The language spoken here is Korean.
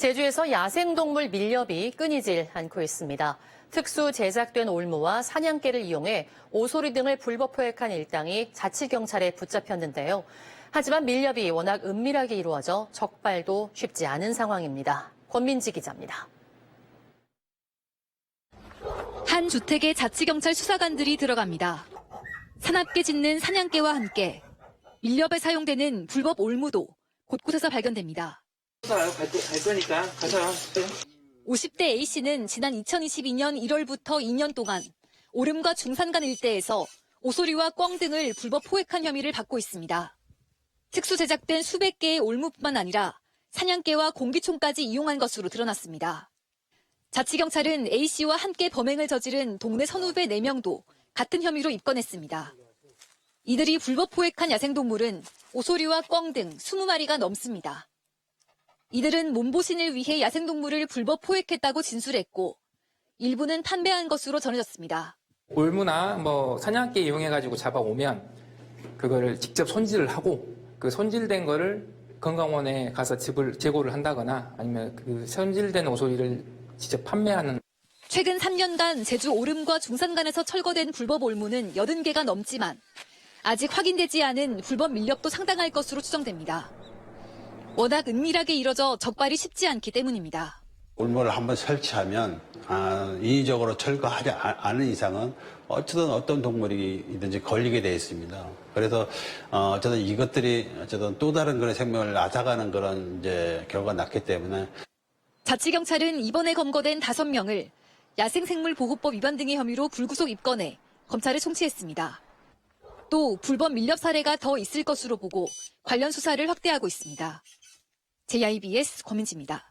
제주에서 야생동물 밀렵이 끊이질 않고 있습니다. 특수 제작된 올무와 사냥개를 이용해 오소리 등을 불법 포획한 일당이 자치경찰에 붙잡혔는데요. 하지만 밀렵이 워낙 은밀하게 이루어져 적발도 쉽지 않은 상황입니다. 권민지 기자입니다. 한 주택에 자치경찰 수사관들이 들어갑니다. 사납게 짓는 사냥개와 함께 밀렵에 사용되는 불법 올무도 곳곳에서 발견됩니다. 갈, 거, 갈 거니까 가자. 50대 A씨는 지난 2022년 1월부터 2년 동안 오름과 중산간 일대에서 오소리와 꿩 등을 불법 포획한 혐의를 받고 있습니다. 특수 제작된 수백 개의 올무뿐만 아니라 사냥개와 공기총까지 이용한 것으로 드러났습니다. 자치경찰은 A씨와 함께 범행을 저지른 동네 선후배 4명도 같은 혐의로 입건했습니다. 이들이 불법 포획한 야생동물은 오소리와 꿩 등 20마리가 넘습니다. 이들은 몸보신을 위해 야생동물을 불법 포획했다고 진술했고 일부는 판매한 것으로 전해졌습니다. 올무나 뭐 사냥개 이용해가지고 잡아오면 그거를 직접 손질을 하고 그 손질된 거를 건강원에 가서 집을 재고를 한다거나 아니면 그 손질된 오소리를 직접 판매하는 최근 3년간 제주 오름과 중산간에서 철거된 불법 올무는 80개가 넘지만 아직 확인되지 않은 불법 밀렵도 상당할 것으로 추정됩니다. 워낙 은밀하게 이뤄져 적발이 쉽지 않기 때문입니다. 올무를 한번 설치하면 아, 인위적으로 철거하지 아- 않은 이상은 어쨌든 어떤 동물이든지 걸리게 되어 있습니다. 그래서 어, 어쨌든 이것들이 어쨌든 또 다른 그런 생명을 앗아가는 그런 이제 결과가 났기 때문에 자치경찰은 이번에 검거된 5명을 야생생물보호법 위반 등의 혐의로 불구속 입건해 검찰에 송치했습니다. 또 불법 밀렵 사례가 더 있을 것으로 보고 관련 수사를 확대하고 있습니다. JIBS 고민지입니다.